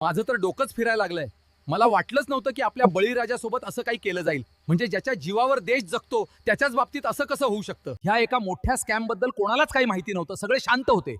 माझं तर डोकंच फिरायला लागलंय. मला वाटलंच नव्हतं की आपल्या बळीराजासोबत असं काही केलं जाईल. म्हणजे ज्याच्या जीवावर देश जगतो त्याच्याच बाबतीत असं कसं होऊ शकतं? ह्या एका मोठ्या स्कॅमबद्दल कोणालाच काही माहिती नव्हतं. सगळे शांत होते.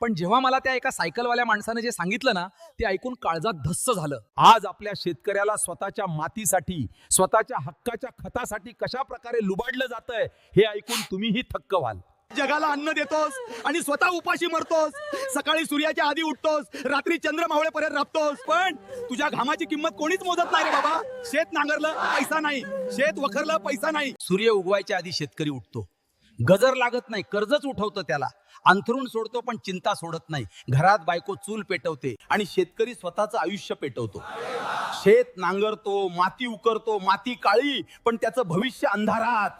पण जेव्हा मला त्या एका सायकलवाल्या माणसानं जे सांगितलं ना ते ऐकून काळजात धस्स झालं. आज आपल्या शेतकऱ्याला स्वतःच्या मातीसाठी स्वतःच्या हक्काच्या खतासाठी कशा प्रकारे लुबाडलं जातंय हे ऐकून तुम्हीही थक्क व्हाल. जगाला अन्न देतोस आणि स्वतः उपाशी मरतोस. सकाळी सूर्याच्या आधी उठतोस रात्री चंद्र मावळेपर्यंत राबतोस. पण तुझ्या घामाची किंमत कोणीच मोजत नाही रे बाबा. शेत नांगरलं पैसा नाही. शेत वखरलं पैसा नाही. सूर्य उगवायच्या आधी शेतकरी उठतो. गजर लागत नाही कर्जच उठवतं त्याला. अंथरूण सोडतो पण चिंता सोडत नाही. घरात बायको चूल पेटवते आणि शेतकरी स्वतःचं आयुष्य पेटवतो. शेत नांगरतो माती उकरतो माती काळी पण त्याचं भविष्य अंधारात.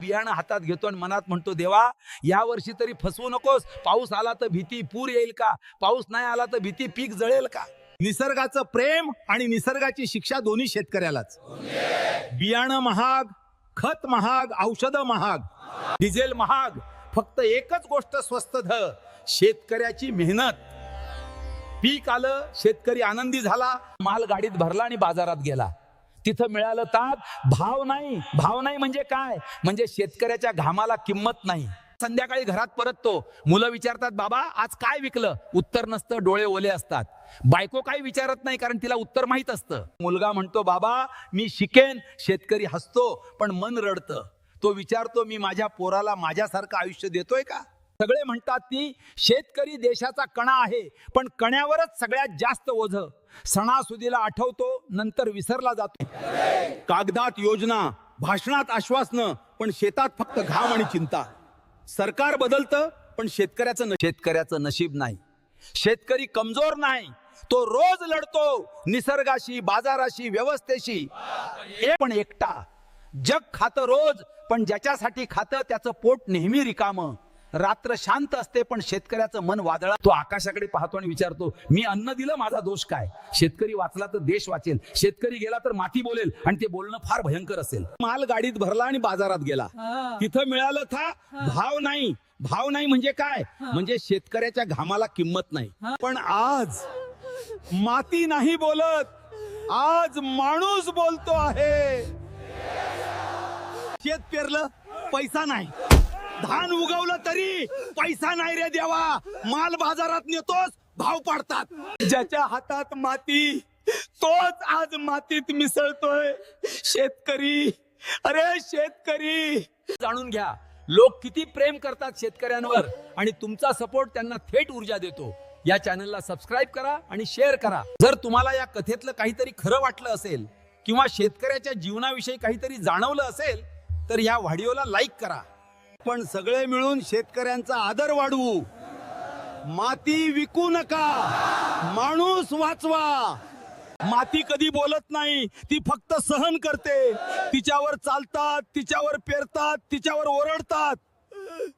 बियाणं हातात घेतो आणि मनात म्हणतो देवा या वर्षी तरी फसवू नकोस. पाऊस आला तर भीती पूर येईल का? पाऊस नाही आला तर भीती पीक जळेल का? निसर्गाचं प्रेम आणि निसर्गाची शिक्षा दोन्ही शेतकऱ्यालाच. बियाणं महाग खत महाग औषधं महाग. डिझेल महाग. फक्त एकच गोष्ट स्वस्त ध शेतकऱ्याची मेहनत. पीक आलं शेतकरी आनंदी झाला माल गाडीत भरला आणि बाजारात गेला. तिथं मिळालं तात भाव नाही. भाव नाही म्हणजे काय? म्हणजे शेतकऱ्याच्या घामाला किंमत नाही. संध्याकाळी घरात परततो. मुलं विचारतात बाबा आज काय विकलं? उत्तर नसतं डोळे ओले असतात. बायको काही विचारत नाही कारण तिला उत्तर माहीत असतं. मुलगा म्हणतो बाबा मी शिकेन. शेतकरी हसतो पण मन रडतं. तो विचारतो मी माझ्या पोराला माझ्यासारखं आयुष्य देतोय का? सगळे म्हणतात की शेतकरी देशाचा कणा आहे पण कण्यावरच सगळ्यात जास्त ओझ. सणासुदीला आठवतो नंतर विसरला जातो. कागदात योजना भाषणात आश्वासनं पण शेतात फक्त घाम आणि चिंता. सरकार बदलतं पण शेतकऱ्याचं शेतकऱ्याचं नशीब नाही. शेतकरी कमजोर नाही तो रोज लढतो निसर्गाशी बाजाराशी व्यवस्थेशी. एक पण एकटा. जग खातं रोज पण ज्याच्यासाठी खातं त्याचं पोट नेहमी रिकामं. रात्र शांत असते पण शेतकऱ्याचं मन वादळा. तो आकाशाकडे पाहतो आणि विचारतो मी अन्न दिलं माझा दोष काय? शेतकरी वाचला तर देश वाचेल. शेतकरी गेला तर माती बोलेल आणि ते बोलणं फार भयंकर असेल. माल गाडीत भरला आणि बाजारात गेला. तिथं मिळालं था भाव नाही. भाव नाही म्हणजे काय? म्हणजे शेतकऱ्याच्या घामाला किंमत नाही. पण आज माती नाही बोलत आज माणूस बोलतो आहे. शेत पेरलं पैसा नाही. धान उगवलं तरी पैसा नाही रे देवा. माल बाजारात नेतोस भाव पाडतात. ज्याच्या हातात माती तोच आज मातीत मिसळतोय. शेतकरी अरे शेतकरी. जाणून घ्या लोक किती प्रेम करतात शेतकऱ्यांवर आणि तुमचा सपोर्ट त्यांना थेट ऊर्जा देतो. या चॅनलला सबस्क्राईब करा आणि शेअर करा. जर तुम्हाला या कथेतलं काहीतरी खरं वाटलं असेल किंवा शेतकऱ्याच्या जीवनाविषयी काहीतरी जाणवलं असेल तर या व्हिडिओला लाईक करा. पण सगळे मिळून शेतकऱ्यांचा आदर वाढवू. माती विकू नका. माणूस वाचवा. माती कधी बोलत नाही ती फक्त सहन करते. तिच्यावर चालतात तिच्यावर पेरतात तिच्यावर ओरडतात.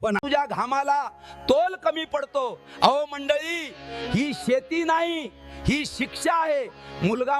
पण तुझ्या घामाला तोल कमी पडतो. अहो मंडळी ही शेती नाही ही शिक्षा आहे. मुलगा